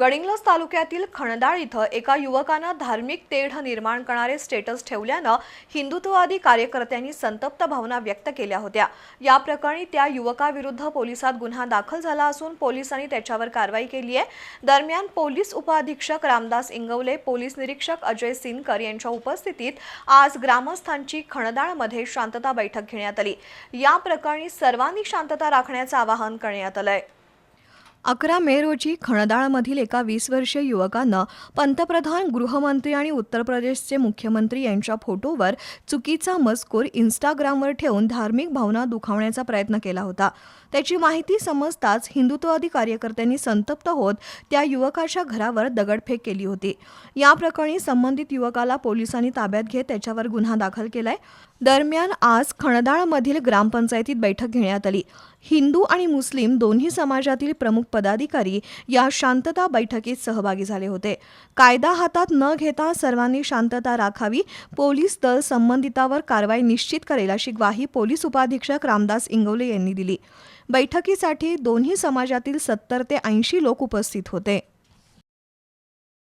गडिंग्लज तालुक्यातील खणदाळ इथं एका युवकानं धार्मिक तेढ निर्माण करणारे स्टेटस ठेवल्यानं हिंदुत्ववादी कार्यकर्त्यांनी संतप्त भावना व्यक्त केल्या होत्या. या प्रकरणी त्या युवकाविरुद्ध पोलिसात गुन्हा दाखल झाला असून पोलिसांनी त्याच्यावर कारवाई केली आहे. दरम्यान पोलीस उपअधीक्षक रामदास इंगवले पोलीस निरीक्षक अजय सिनकर यांच्या उपस्थितीत आज ग्रामस्थांची खणदाळमध्ये शांतता बैठक घेण्यात आली. या प्रकरणी सर्वांनी शांतता राखण्याचं आवाहन करण्यात आलं आहे अकरा मे रोजी खणदाळमधील एका वीस वर्षीय युवकानं पंतप्रधान गृहमंत्री आणि उत्तर प्रदेशचे मुख्यमंत्री यांच्या फोटोवर चुकीचा मजकूर इंस्टाग्रामवर ठेवून धार्मिक भावना दुखावण्याचा प्रयत्न केला होता. त्याची माहिती समजताच हिंदुत्ववादी कार्यकर्त्यांनी संतप्त होत त्या युवकाच्या घरावर दगडफेक केली होती. या प्रकरणी संबंधित युवकाला पोलिसांनी ताब्यात घेत त्याच्यावर गुन्हा दाखल केलाय. दरम्यान आज खणदाळमधील ग्रामपंचायतीत बैठक घेण्यात आली. हिंदू आणि मुस्लिम दोन्ही समाजातील प्रमुख पदाधिकारी या शांतता बैठकीत सहभागी झाले होते. कायदा हातात न घेता सर्वांनी शांतता राखावी पोलीस दल संबंधितावर कारवाई निश्चित करेल अशी ग्वाही पोलीस उपाधीक्षक रामदास इंगवले यांनी दिली. बैठकीसाठी दोन्ही समाजातील सत्तर ते ऐंशी लोक उपस्थित होते.